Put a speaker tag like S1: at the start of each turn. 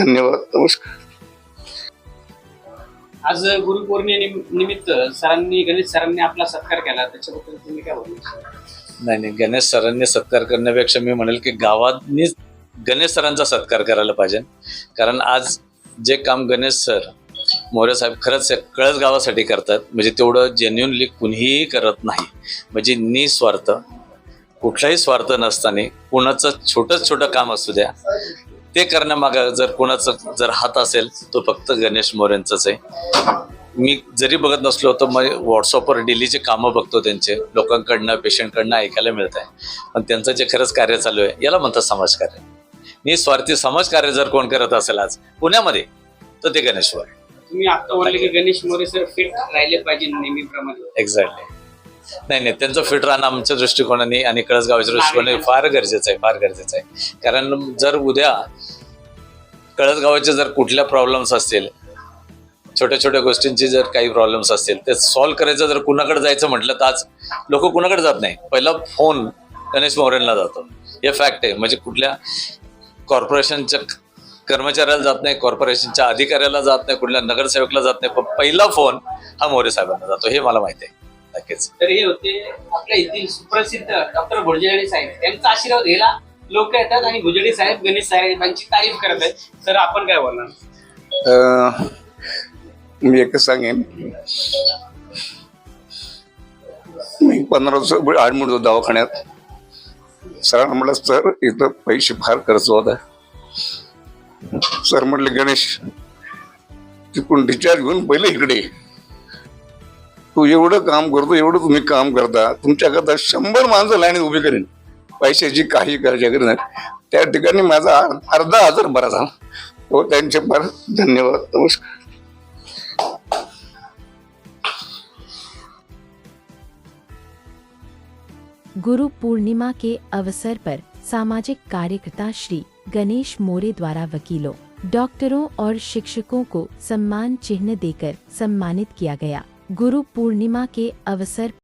S1: धन्यवाद नमस्कार.
S2: आज गुरुपौर्णिमेनिमित्त सरांनी गणेश सरांनी आपला सत्कार केला. त्याच्याबद्दल तुम्ही काय बोलू
S3: नाही नाही गणेश सरांनी सत्कार करण्यापेक्षा मी म्हणेल की गावांनी गणेश सरांचा सत्कार करायला पाहिजे. कारण आज जे काम गणेश सर मोरे साहेब खरंच कळस गावासाठी करतात. म्हणजे तेवढं जेन्युनली कुणीही करत नाही. म्हणजे निस्वार्थ. कुठलाही स्वार्थ नसताना कुणाचं छोटंच छोटं काम असू द्या. ते करण्यामागं जर कोणाचं जर हात असेल तो फक्त गणेश मोरेंचाच आहे. मी जरी बघत नसलो तर मग व्हॉट्सअपवर डेलीचे कामं बघतो त्यांचे लोकांकडनं पेशंटकडनं ऐकायला मिळत आहे पण त्यांचं जे खरंच कार्य चालू आहे याला म्हणतात समाजकार्य निस्वार्थी समाजकार्य जर कोण करत असेल आज पुण्यामध्ये तर ते गणेश मोरे
S2: तुम्ही आता बोलले की गणेश मोरे सर फिट राहिले पाहिजे नेहमीप्रमाणे.
S3: एक्झॅक्टली नाही नाही त्यांचं फिट राहणं आमच्या दृष्टिकोनाने आणि कळसगावच्या दृष्टिकोनाने फार गरजेचं आहे फार गरजेचं आहे. कारण जर उद्या कळसगावाचे जर कुठल्या प्रॉब्लेम्स असतील छोट्या छोट्या गोष्टींचे जर काही प्रॉब्लेम्स असतील ते सॉल्व्ह करायचं जर कुणाकडे जायचं म्हटलं तर आज लोक कुणाकडे जात नाही. पहिला फोन गणेश मोरेंना जातो. हे फॅक्ट आहे. म्हणजे कुठल्या कॉर्पोरेशनच्या कर्मचाऱ्याला जात नाही कॉर्पोरेशनच्या अधिकाऱ्याला जात नाही कुठल्या नगरसेवकला जात नाही. पण पहिला फोन हा मोरे साहेबांना जातो. हे मला माहिती आहे. नक्कीच.
S2: तर हे होते आपल्या येथील सुप्रसिद्ध डॉक्टर भुजबळ साहेब. त्यांचा आशीर्वाद घ्यायला लोक येतात आणि भुजबळ साहेब गणेश साहेबांची तारीफ करत आहेत. तर आपण काय बोलणार?
S1: मी एकच सांगेन. मी पंधरा वर्ष ॲडमिट होतो दवाखान्यात. सरांना म्हटलं सर इथं पैसे फार खर्च होता सर म्हटले गणेश तिकडून डिस्चार्ज घेऊन पहिले इकडे. तू एवढं काम करतो एवढं तुम्ही काम करता तुमच्याकरता शंभर माणसं लाईनीत उभी करेन. पैशाची काही काळजी करेन नाही. त्या ठिकाणी माझा अर्धा हजार बरा झाला. हो त्यांचे फार धन्यवाद. नमस्कार.
S4: गुरु पूर्णिमा के अवसर पर सामाजिक कार्यकर्ता श्री गणेश मोरे द्वारा वकीलों डॉक्टरों और शिक्षकों को सम्मान चिन्ह देकर सम्मानित किया गया। गुरु पूर्णिमा के अवसर